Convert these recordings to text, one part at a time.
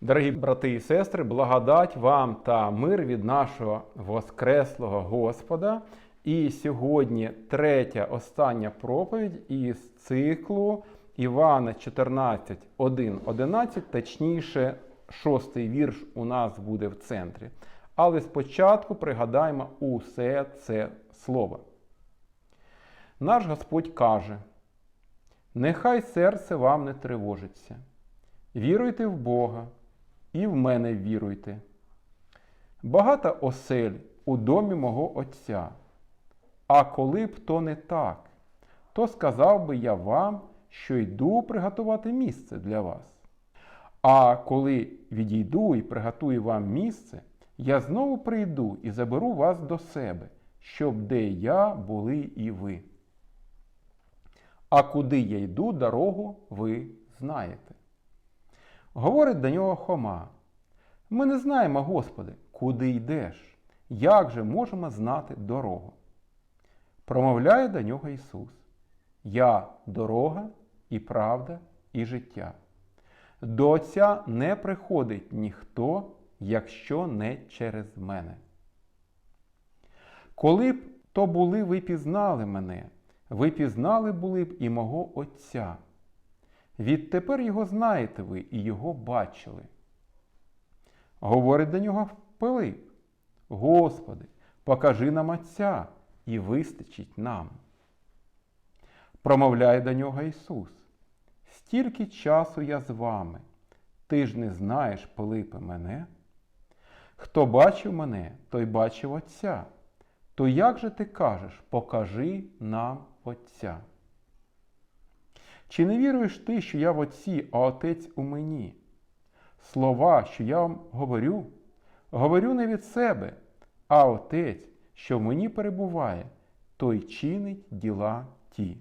Дорогі брати і сестри, благодать вам та мир від нашого Воскреслого Господа. І сьогодні третя остання проповідь із циклу Івана 14, 1, 11, точніше, шостий вірш у нас буде в центрі. Але спочатку пригадаємо усе це слово. Наш Господь каже: Нехай серце вам не тривожиться. Віруйте в Бога і в мене віруйте. Багато осель у домі мого Отця. А коли б то не так, то сказав би я вам, що йду приготувати місце для вас. А коли відійду і приготую вам місце, я знову прийду і заберу вас до себе, щоб де я були і ви. А куди я йду, дорогу ви знаєте. Говорить до нього Хома. Ми не знаємо, Господи, куди йдеш, як же можемо знати дорогу? Промовляє до нього Ісус. Я дорога і правда, і життя. До Отця не приходить ніхто, якщо не через мене. Коли б то були ви пізнали мене, ви пізнали були б і мого Отця. Відтепер його знаєте ви і його бачили. Говорить до нього Пилип, Господи, покажи нам Отця і вистачить нам. Промовляє до нього Ісус. Стільки часу я з вами, ти ж не знаєш, Пилипе, мене? Хто бачив мене, той бачив Отця. То як же ти кажеш, покажи нам Отця? Чи не віруєш ти, що я в Отці, а Отець у мені? Слова, що я вам говорю, говорю не від себе, а Отець, що в мені перебуває, той чинить діла ті.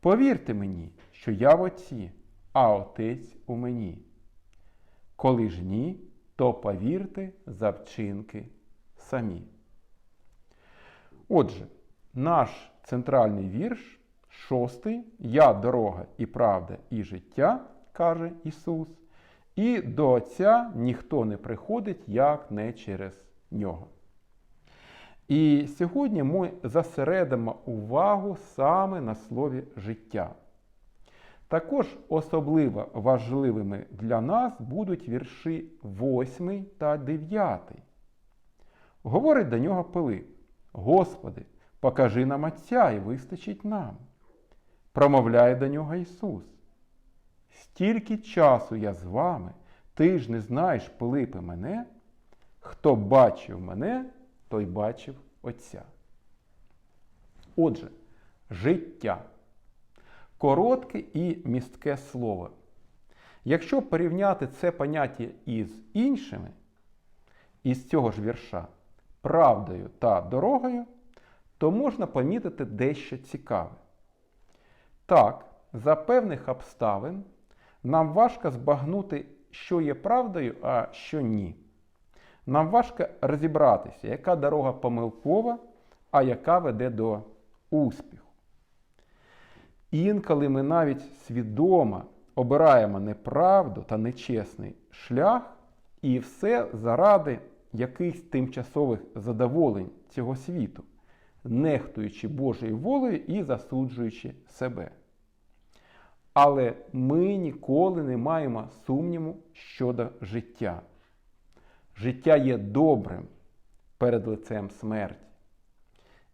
Повірте мені, що я в Отці, а Отець у мені. Коли ж ні, то повірте за вчинки самі. Отже, наш центральний вірш, шостий, Я дорога і правда, і життя, каже Ісус, і до Отця ніхто не приходить, як не через нього. І сьогодні ми зосередимо увагу саме на слові життя. Також особливо важливими для нас будуть вірші 8 та 9. Говорить до нього Пилип: Господи, покажи нам Отця і вистачить нам. Промовляє до нього Ісус. Стільки часу я з вами, ти ж не знаєш, Пилипе, мене, хто бачив мене, той бачив Отця. Отже, життя. Коротке і містке слово. Якщо порівняти це поняття із іншими, із цього ж вірша, правдою та дорогою, то можна помітити дещо цікаве. Так, за певних обставин нам важко збагнути, що є правдою, а що ні. Нам важко розібратися, яка дорога помилкова, а яка веде до успіху. Інколи ми навіть свідомо обираємо неправду та нечесний шлях, і все заради якихось тимчасових задоволень цього світу, нехтуючи Божою волею і засуджуючи себе. Але ми ніколи не маємо сумніву щодо життя. Життя є добрим перед лицем смерті.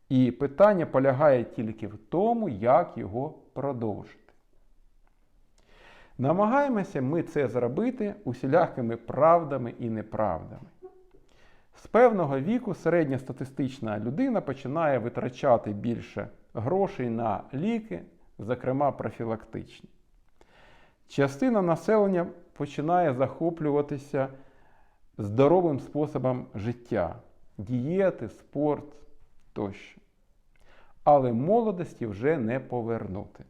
І питання полягає тільки в тому, як його продовжити. Намагаємося ми це зробити усілякими правдами і неправдами. З певного віку середньостатистична людина починає витрачати більше грошей на ліки, зокрема профілактичні. Частина населення починає захоплюватися здоровим способом життя, дієти, спорт тощо. Але молодості вже не повернути.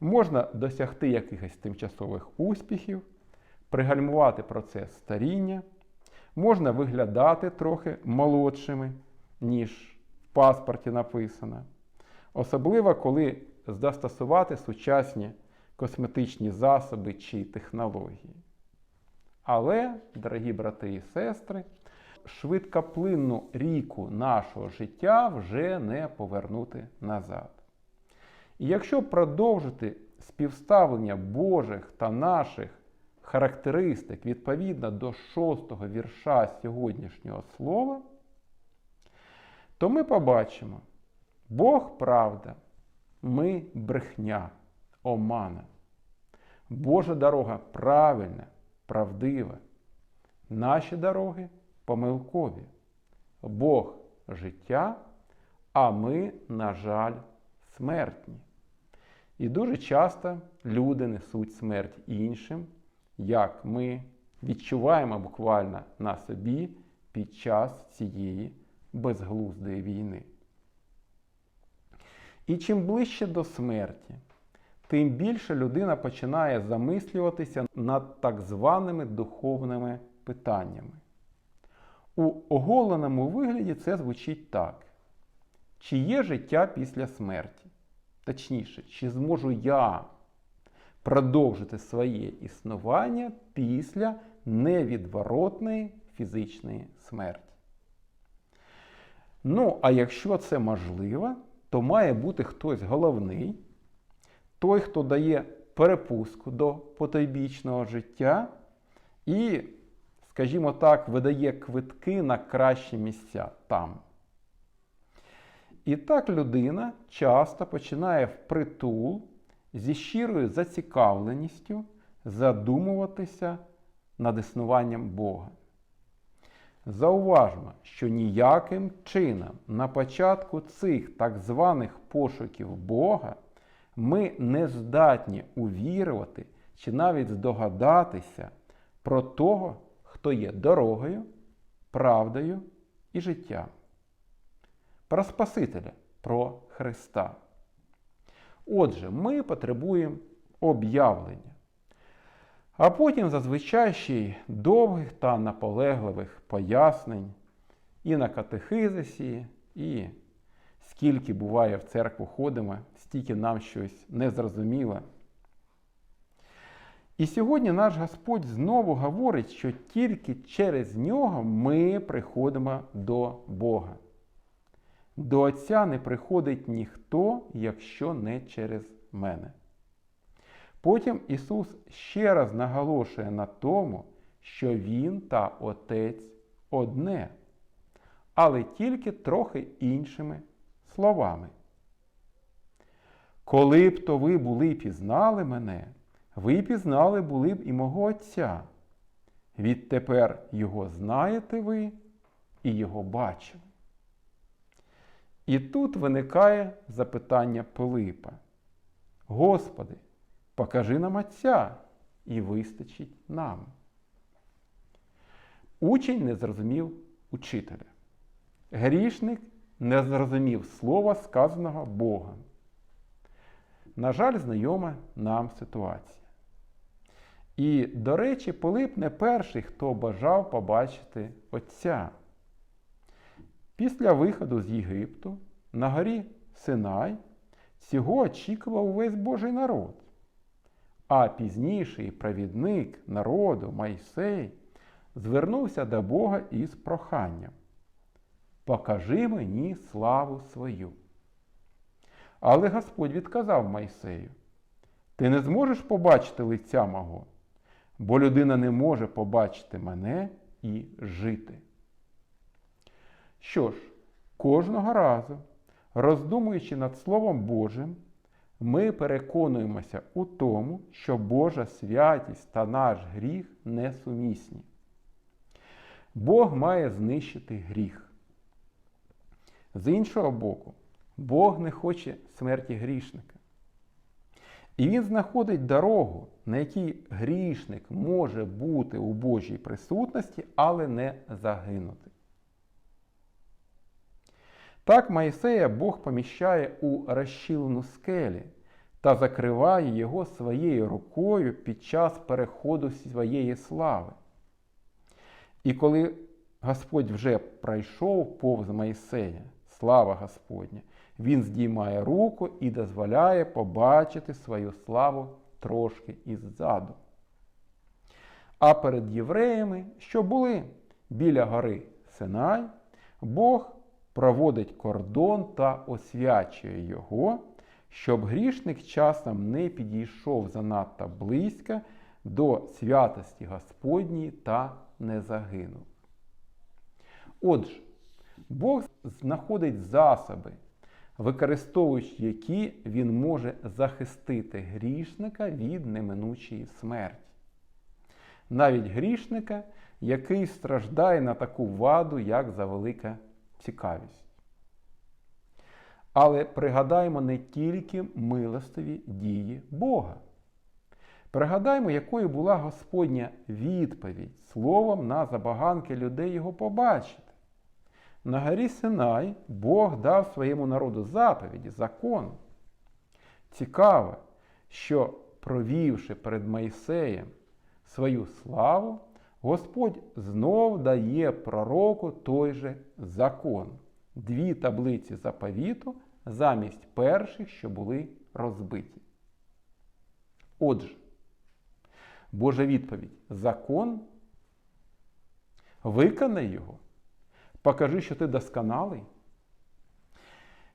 Можна досягти якихось тимчасових успіхів, пригальмувати процес старіння, можна виглядати трохи молодшими, ніж в паспорті написано. Особливо, коли застосувати сучасні косметичні засоби чи технології. Але, дорогі брати і сестри, швидкоплинну ріку нашого життя вже не повернути назад. І якщо продовжити співставлення Божих та наших характеристик відповідно до шостого вірша сьогоднішнього слова, то ми побачимо, Бог правда, ми брехня, омана. Божа дорога правильна, правдива. Наші дороги помилкові. Бог життя, а ми, на жаль, смертні. І дуже часто люди несуть смерть іншим, як ми відчуваємо буквально на собі під час цієї безглуздої війни. І чим ближче до смерті, тим більше людина починає замислюватися над так званими духовними питаннями. У оголеному вигляді це звучить так: чи є життя після смерті? Точніше, чи зможу я продовжити своє існування після невідворотної фізичної смерті? Ну, а якщо це можливо, то має бути хтось головний, той, хто дає перепустку до потойбічного життя і, скажімо так, видає квитки на кращі місця там. І так людина часто починає впритул зі щирою зацікавленістю задумуватися над існуванням Бога. Зауважмо, що ніяким чином на початку цих так званих пошуків Бога ми не здатні увірувати чи навіть здогадатися про того, хто є дорогою, правдою і життям. Про Спасителя, про Христа. Отже, ми потребуємо об'явлення. А потім зазвичай ще й довгих та наполегливих пояснень і на катехизисі, і скільки буває в церкву ходимо, стільки нам щось незрозуміле. І сьогодні наш Господь знову говорить, що тільки через нього ми приходимо до Бога. До Отця не приходить ніхто, якщо не через мене. Потім Ісус ще раз наголошує на тому, що Він та Отець одне, але тільки трохи іншими словами. Коли б то ви були пізнали мене, ви пізнали були б і мого Отця. Відтепер Його знаєте ви і Його бачили. І тут виникає запитання Пилипа. Господи, покажи нам Отця і вистачить нам. Учень не зрозумів учителя. Грішник не зрозумів слова, сказаного Богом. На жаль, знайома нам ситуація. І, до речі, Пилип не перший, хто бажав побачити Отця. Після виходу з Єгипту на горі Синай цього очікував увесь Божий народ. А пізніший провідник народу Майсей звернувся до Бога із проханням. Покажи мені славу свою. Але Господь відказав Майсею: Ти не зможеш побачити лиця мого, бо людина не може побачити мене і жити. Що ж, кожного разу, роздумуючи над Словом Божим, ми переконуємося у тому, що Божа святість та наш гріх несумісні. Бог має знищити гріх. З іншого боку, Бог не хоче смерті грішника. І Він знаходить дорогу, на якій грішник може бути у Божій присутності, але не загинути. Так Моїсея Бог поміщає у розщілену скелі та закриває його своєю рукою під час переходу своєї слави. І коли Господь вже пройшов повз Моїсея, слава Господня, він здіймає руку і дозволяє побачити свою славу трошки іззаду. А перед євреями, що були біля гори Синай, Бог проводить кордон та освячує його, щоб грішник часом не підійшов занадто близько до святості Господньої та не загинув. Отже, Бог знаходить засоби, використовуючи які він може захистити грішника від неминучої смерті. Навіть грішника, який страждає на таку ваду, як за велика цікавість. Але пригадаємо не тільки милостиві дії Бога. Пригадаємо, якою була Господня відповідь словом на забаганки людей його побачити. На горі Синай Бог дав своєму народу заповіді, закон. Цікаво, що провівши перед Майсеєм свою славу, Господь знов дає пророку той же закон, дві таблиці заповіту замість перших, що були розбиті. Отже, Божа відповідь закон, виконай його, покажи, що ти досконалий.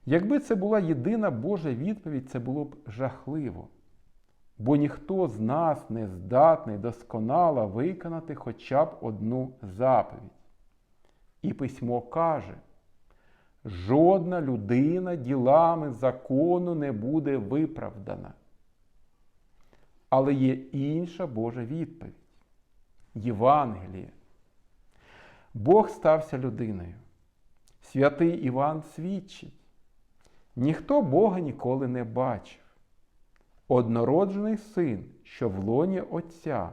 Якби це була єдина Божа відповідь, це було б жахливо. Бо ніхто з нас не здатний досконало виконати хоча б одну заповідь. І письмо каже: жодна людина ділами закону не буде виправдана. Але є інша Божа відповідь Євангеліє. Бог стався людиною. Святий Іван свідчить. Ніхто Бога ніколи не бачив. Однороджений син, що в лоні Отця,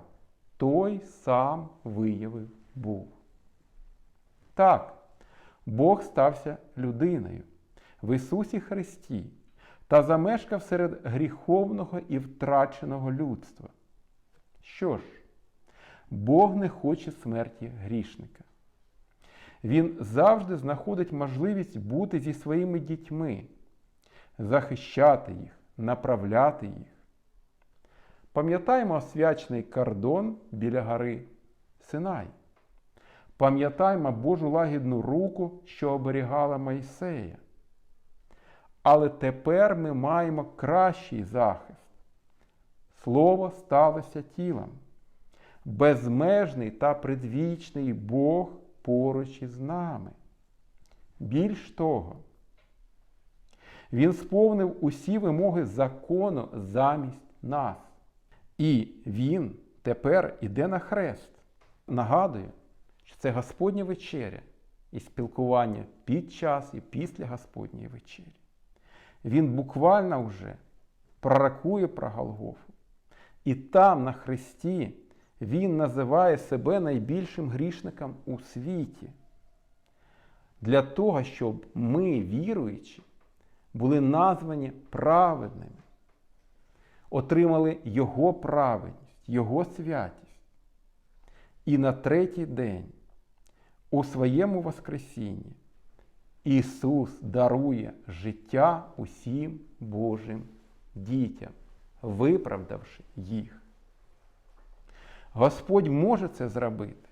той сам виявив був. Так, Бог стався людиною в Ісусі Христі та замешкав серед гріховного і втраченого людства. Що ж, Бог не хоче смерті грішника. Він завжди знаходить можливість бути зі своїми дітьми, захищати їх, направляти їх. Пам'ятаємо освячений кордон біля гори Синай. Пам'ятаємо Божу лагідну руку, що оберігала Майсея. Але тепер ми маємо кращий захист. Слово сталося тілом. Безмежний та предвічний Бог поруч із нами. Більш того, Він сповнив усі вимоги закону замість нас. І Він тепер іде на хрест. Нагадую, що це Господня вечеря і спілкування під час і після Господньої вечері. Він буквально вже пророкує про Голгофу. І там, на хресті, Він називає себе найбільшим грішником у світі. Для того, щоб ми, віруючі, були названі праведними, отримали Його праведність, Його святість. І на третій день у своєму Воскресінні Ісус дарує життя усім Божим дітям, виправдавши їх. Господь може це зробити,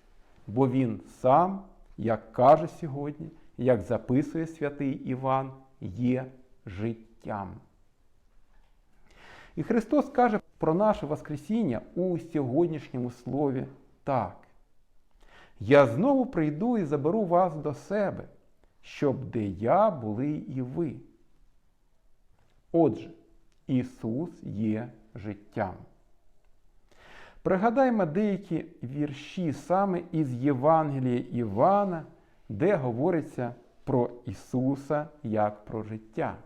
бо Він сам, як каже сьогодні, як записує святий Іван, є життям. І Христос каже про наше Воскресіння у сьогоднішньому слові так. Я знову прийду і заберу вас до себе, щоб де я були і ви. Отже, Ісус є життям. Пригадаймо деякі вірші саме із Євангелія Івана, де говориться про Ісуса як про життя.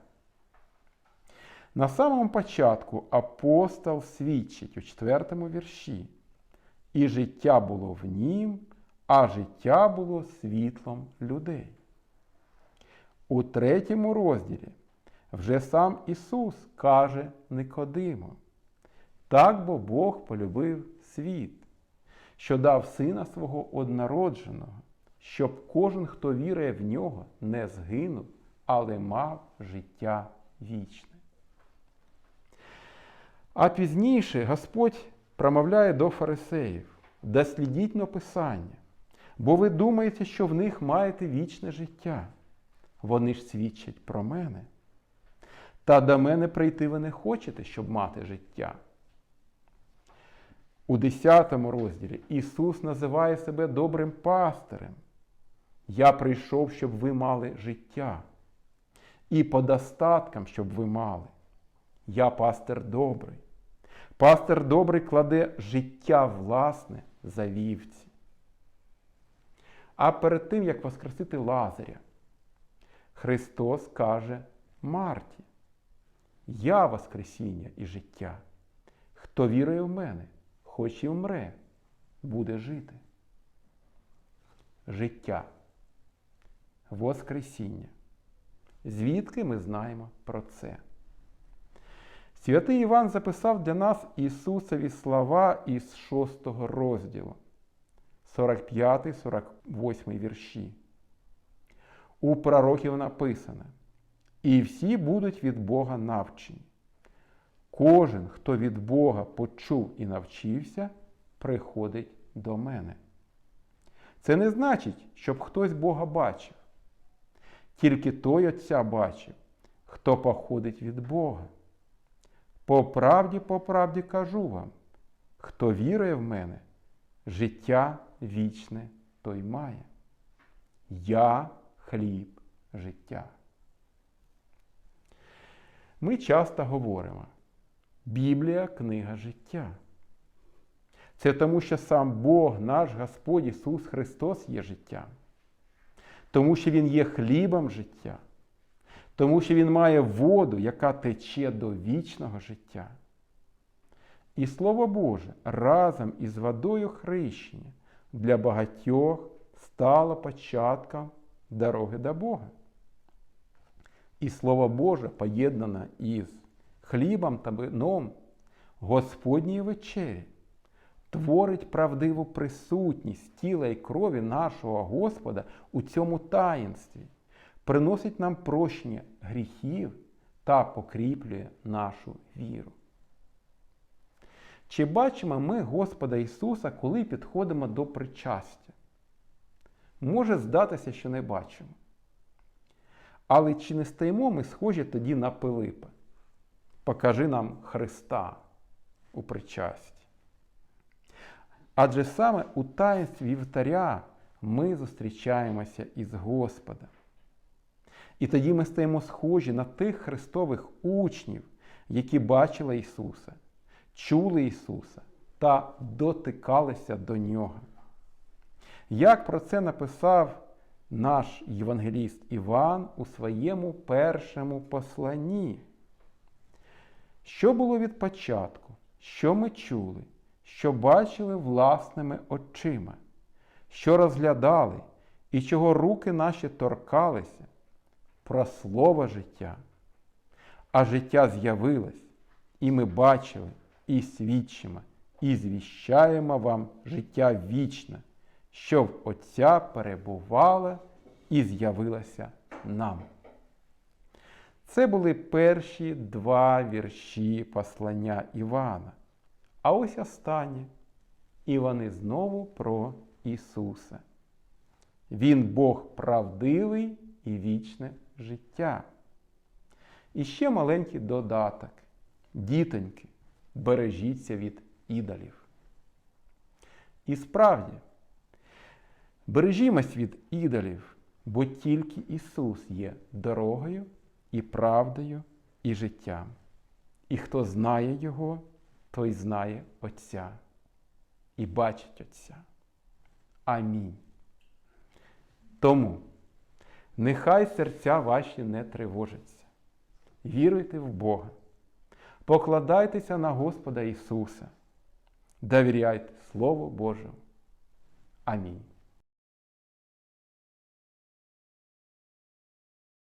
На самому початку апостол свідчить у четвертому вірші, і життя було в нім, а життя було світлом людей. У третьому розділі вже сам Ісус каже Никодиму, так бо Бог полюбив світ, що дав Сина свого однородженого, щоб кожен, хто вірує в нього, не згинув, але мав життя вічне. А пізніше Господь промовляє до фарисеїв. дослідіть на Писання, бо ви думаєте, що в них маєте вічне життя. Вони ж свідчать про мене. Та до мене прийти ви не хочете, щоб мати життя. У 10 розділі Ісус називає себе добрим пастирем. Я прийшов, щоб ви мали життя. І по достаткам, щоб ви мали. Я пастир добрий. Пастир добрий кладе життя власне за вівці. А перед тим, як воскресити Лазаря, Христос каже Марті, я Воскресіння і життя. Хто вірує в мене, хоч і вмре, буде жити. Життя. Воскресіння. Звідки ми знаємо про це? Святий Іван записав для нас Ісусові слова із 6 розділу, 45-48 вірші. У пророків написано: І всі будуть від Бога навчені. Кожен, хто від Бога почув і навчився, приходить до мене. Це не значить, щоб хтось Бога бачив. Тільки той Отця бачив, хто походить від Бога. По правді, по правді кажу вам, хто вірує в мене, життя вічне той має. Я хліб життя. Ми часто говоримо, Біблія книга життя. Це тому, що сам Бог, наш Господь Ісус Христос є життям. Тому що Він є хлібом життя, тому що Він має воду, яка тече до вічного життя. І Слово Боже разом із водою хрещення для багатьох стало початком дороги до Бога. І Слово Боже поєднане із хлібом та вином Господньої вечері, творить правдиву присутність тіла і крові нашого Господа у цьому таїнстві, приносить нам прощення гріхів та покріплює нашу віру. Чи бачимо ми Господа Ісуса, коли підходимо до причастя? Може здатися, що не бачимо. Але чи не стаємо ми схожі тоді на Пилипа? Покажи нам Христа у причасті. Адже саме у таїнстві вівтаря ми зустрічаємося із Господом. І тоді ми стаємо схожі на тих Христових учнів, які бачили Ісуса, чули Ісуса та дотикалися до Нього. Як про це написав наш євангеліст Іван у своєму першому посланні? Що було від початку, що ми чули, що бачили власними очима, що розглядали і чого руки наші торкалися про слово життя. А життя з'явилось, і ми бачили, і свідчимо, і звіщаємо вам життя вічне, що в Отця перебувала і з'явилася нам. Це були перші два вірші послання Івана. А ось останні. І вони знову про Ісуса. Він Бог правдивий і вічне життя. І ще маленький додаток. Дітоньки, бережіться від ідолів. І справді, бережімось від ідолів, бо тільки Ісус є дорогою і правдою, і життям. І хто знає Його, той знає Отця і бачить Отця. Амінь. Тому нехай серця ваші не тривожаться. Віруйте в Бога, покладайтеся на Господа Ісуса, довіряйте Слову Божому. Амінь.